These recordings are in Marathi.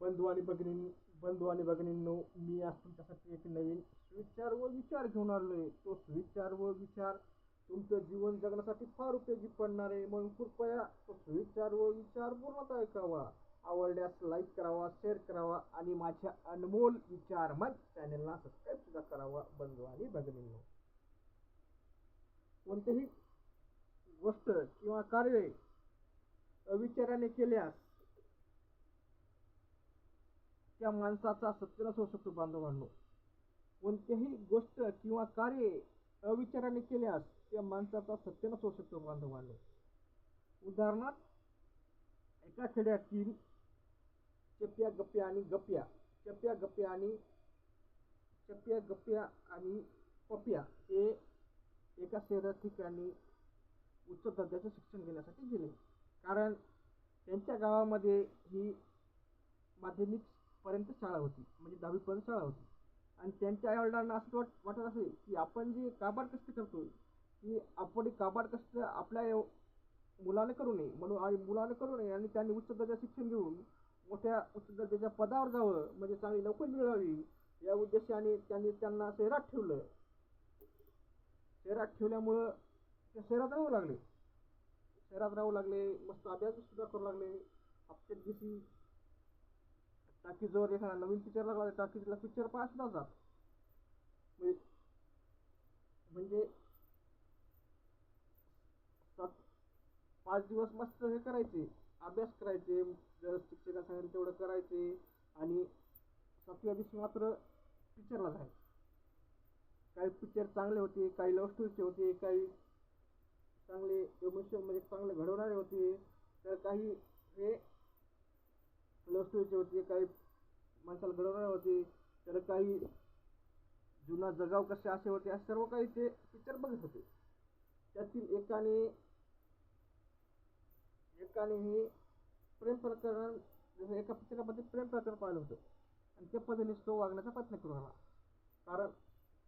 बंधू आणि भगिनी बंधू आणि भगिनींनो मी आज तुमच्यासाठी एक नवीन सुविचार व विचार घेऊन आलो आहे तो सुविचार व विचार तुमचं जीवन जगण्यासाठी फार उपयोगी पडणार आहे. म्हणून कृपया तो सुविचार व विचार पूर्णतः ऐकावा. आवडल्यास लाईक करावा शेअर करावा आणि माझ्या अनमोल विचार मग चॅनलला सबस्क्राईब सुद्धा करावा बंधू आणि भगिनींनो. कोणतेही गोष्ट किंवा कार्य अविचाराने केल्यास त्या माणसाचा सत्यनाश होऊ शकतो बांधवांनो कोणत्याही गोष्ट किंवा कार्य अविचाराने केल्यास त्या माणसाचा सत्यनाश होऊ शकतो बांधवांनो उदाहरणार्थ एका खेड्यातील चप्या गप्प्या आणि गप्प्या चप्या गप्प्या आणि चप्या गप्प्या आणि पप्या हे एका शहरात ठिकाणी उच्च दर्जाचे शिक्षण घेण्यासाठी गेले. कारण त्यांच्या गावामध्ये ही माध्यमिक पर्यंत शाळा होती. म्हणजे दहावीपर्यंत शाळा होती. आणि त्यांच्या आईवडिलांना असं वाट वाटत असे की आपण जे काबाड कष्ट करतो की आपण काबाड कष्ट आपल्या एव- मुलाने करू नये म्हणून आणि मुलाने करू नये आणि त्यांनी उच्च दर्जा शिक्षण घेऊन मोठ्या उच्च दर्जाच्या पदावर जावं म्हणजे चांगली नोकरी मिळावी या उद्देशाने त्यांनी त्यांना शहरात ठेवलं. शहरात ठेवल्यामुळं ते शहरात राहू लागले. शहरात राहू लागले मस्त अभ्यास सुद्धा करू लागले. हप्त्यात दिवशी टाकीजवळ एखादा नवीन पिक्चर लागला टाकीजला पिक्चर पाहा सुद्धा जात म्हणजे- म्हणजे सात पाच दिवस मस्त हे करायचे अभ्यास करायचे जर शिक्षका सांगितलं तेवढं करायचे आणि सातव्या दिवशी मात्र पिक्चरला जायचे. काही पिक्चर चांगले होते काही लव्ह स्टोरीचे होते काही चांगले इमोशन म्हणजे चांगले घडवणारे होते तर काही हे प्लस स्टोरीचे होते काही माणसाला घडवणारे होते त्याला काही जुना जगाव कसे असे होते असे सर्व काही ते पिक्चर बघत होते. त्यातील एकाने एकाने हे प्रेम प्रकरण एका पिक्चरामध्ये प्रेम प्रकरण पाहिलं होतं. आणि त्या पद्धतीने तो वागण्याचा प्रयत्न करू लागला. कारण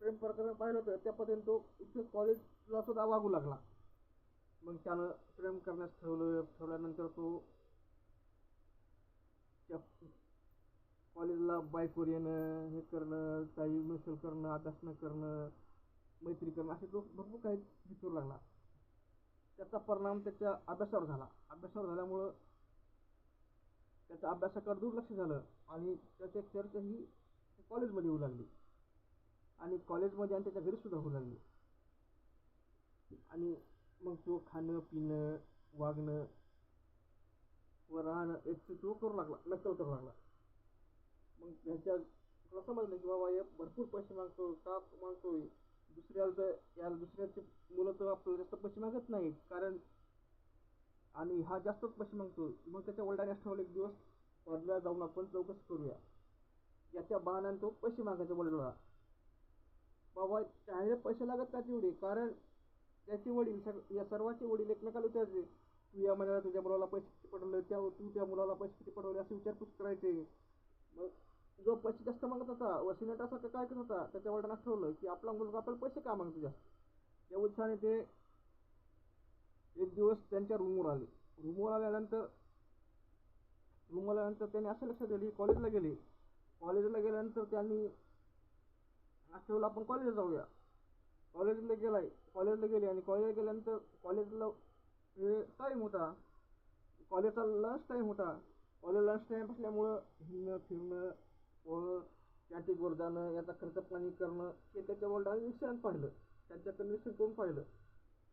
प्रेम प्रकरण पाहिलं होतं त्या पद्धतीने तो इथे कॉलेजला सुद्धा वागू लागला. मग त्यानं प्रेम करण्यास ठेवलं ठेवल्यानंतर तो त्या कॉलेजला बायकोर येणं हे करणं काही नसेल करणं अभ्यास न करणं मैत्री करणं असे तो भरपूर काही हे करू लागला. त्याचा परिणाम त्याच्या अभ्यासावर झाला. अभ्यासावर झाल्यामुळं त्याच्या अभ्यासाकडे दुर्लक्ष झालं आणि त्याचे चर्चा ही कॉलेजमध्ये होऊ लागली. आणि कॉलेजमध्ये आणि त्याच्या घरीसुद्धा होऊ लागली. आणि मग तो खाणं पिणं वागणं राहणं याची तो करू लागला नक्कल करू लागला. मग त्यांच्या तुला समजलं की बाबा हे भरपूर पैसे मागतो का मागतो? दुसऱ्याला तर याला दुसऱ्याचे मुलं तर आपल्याला जास्त पैसे मागत नाही कारण आणि हा जास्तच पैसे मागतो. मग त्याच्या वडिलांनी असं ठरवलं एक दिवस कॉलेजला जाऊन आपण चौकशी करूया. याच्या बहाण्याने तो पैसे मागायचा वडिलाला. बाबा त्याने पैसे लागत का तेवढे? कारण त्याचे वडील सग या सर्वांचे वडील एकमेकाला विचारते तू या महिन्याला तुझ्या मुलाला पैसे किती पडवले त्या तू त्या मुलाला पैसे किती पडवले असे विचारपूस करायचे. मग जो पैसे जास्त मागत होता व सिनेटासारखं काय करत होता त्याच्या वडिलांना ठरवलं की आपला मुलगा आपल्याला पैसे का मागतो जास्त? त्या उत्साहाने ते एक दिवस त्यांच्या रूमवर आले. रूमवर आल्यानंतर रूमवर आल्यानंतर त्यांनी असं लक्षात दिली कॉलेजला गेले. कॉलेजला गेल्यानंतर त्यांनी ठेवलं आपण कॉलेजला जाऊया. कॉलेजला गेलाय. कॉलेजला गेले आणि कॉलेजला गेल्यानंतर कॉलेजला हे टाईम होता. कॉलेजचा लंच टाईम होता. कॉलेज लंच टाईम असल्यामुळं हिंडणं फिरणं व कॅन्टीनवर जाणं याचा खर्च पाणी करणं हे त्याच्या वडिलांनी निरीक्षण पाहिलं. त्यांच्याकडे निरीक्षण करून पाहिलं.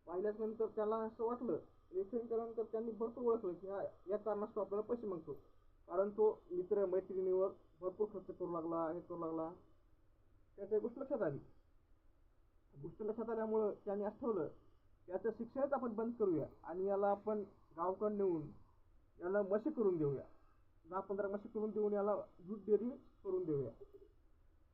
पाहिल्यानंतर त्याला असं वाटलं निरीक्षण केल्यानंतर त्यांनी भरपूर ओळखलं की हा या कारणास्तव आपल्याला पैसे मागतो. कारण तो मित्र मैत्रिणीवर भरपूर खर्च करू लागला हे करू लागला. त्याच्या गोष्ट लक्षात आली. गोष्ट लक्षात आल्यामुळं त्यांनी असं ठेवलं याचं शिक्षणच आपण बंद करूया आणि याला आपण गावकड नेऊन याला म्हशी करून देऊया. दहा पंधरा म्हशी करून देऊन याला दूध डेअरी करून देऊया.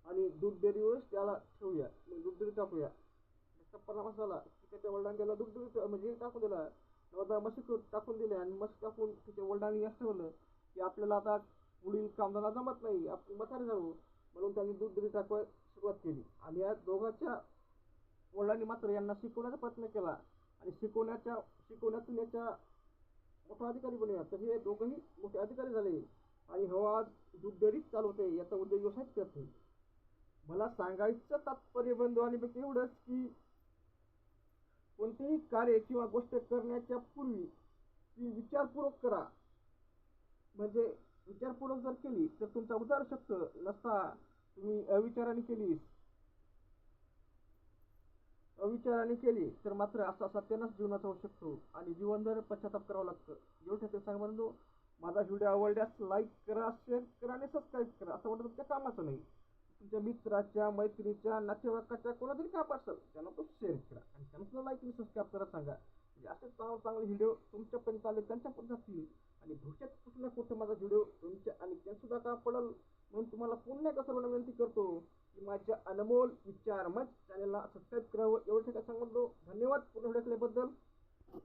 आणि दूध डेअरीवरच त्याला ठेवूया. मग दूध डेअरी टाकूया. त्याचा परिणाम झाला की त्याच्या वडिलांनी त्याला दूध डेअरी म्हणजे टाकून दिला. नऊ मशी म्हशी करून टाकून दिल्या आणि म्हशी टाकून त्याच्या वडिलांनी असं ठेवलं की आपल्याला आता पुढील कामधंदा जमत नाही. आपण म्हातारे जाऊ म्हणून त्यांनी दूध डेअरी टाकवायला सुरुवात केली. आणि या दोघांच्या वडिलांनी मात्र यांना शिकवण्याचा प्रयत्न केला आणि शिकवण्याच्या शिकवण्यातून याच्या मोठा अधिकारी बनूया. तर हे दोघंही मोठे अधिकारी झाले. आणि हो आज डेअरीच चालवते याचा उद्योग व्यवसायच करते मला सांगायचं तात्पर्य बंधू आणि व्यक्ती एवढंच की कोणतेही कार्य किंवा गोष्ट करण्याच्या पूर्वी ती विचारपूर्वक करा. म्हणजे विचारपूर्वक जर केली तर तुमचा उदार शब्द नसता. तुम्ही अविचाराने केलीस. अविचाराने केली तर मात्र असा सत्यानाच जीवनाचा होऊ शकतो आणि जीवनभर पश्चाताप करावं लागतं. एवढं ते सांग म्हणतो माझा व्हिडिओ आवडल्यास लाईक करा शेअर करा आणि सबस्क्राईब करा. असं वाटतं तुमच्या कामाचं नाही. तुमच्या मित्राच्या मैत्रिणीच्या नातेवाईकाच्या कोणातरी काम असेल त्यांना तो शेअर करा आणि त्यांना सुद्धा लाईक आणि सबस्क्राईब करा सांगा. म्हणजे असे चांगले चांगले व्हिडिओ तुमच्यापर्यंत आले त्यांच्यापर्यंत जातील. आणि भविष्यात कुठं ना कुठं माझा व्हिडिओ तुमच्या आणि त्यांसुद्धा का पडेल? म्हणून तुम्हाला पुन्हा एक सर्वांना विनंती करतो. की माझ्या अनमोल विचार मग चॅनलला सबस्क्राईब करावं. एवढं काय सांगतो धन्यवाद. पूर्ण व्हिडिओ केल्याबद्दल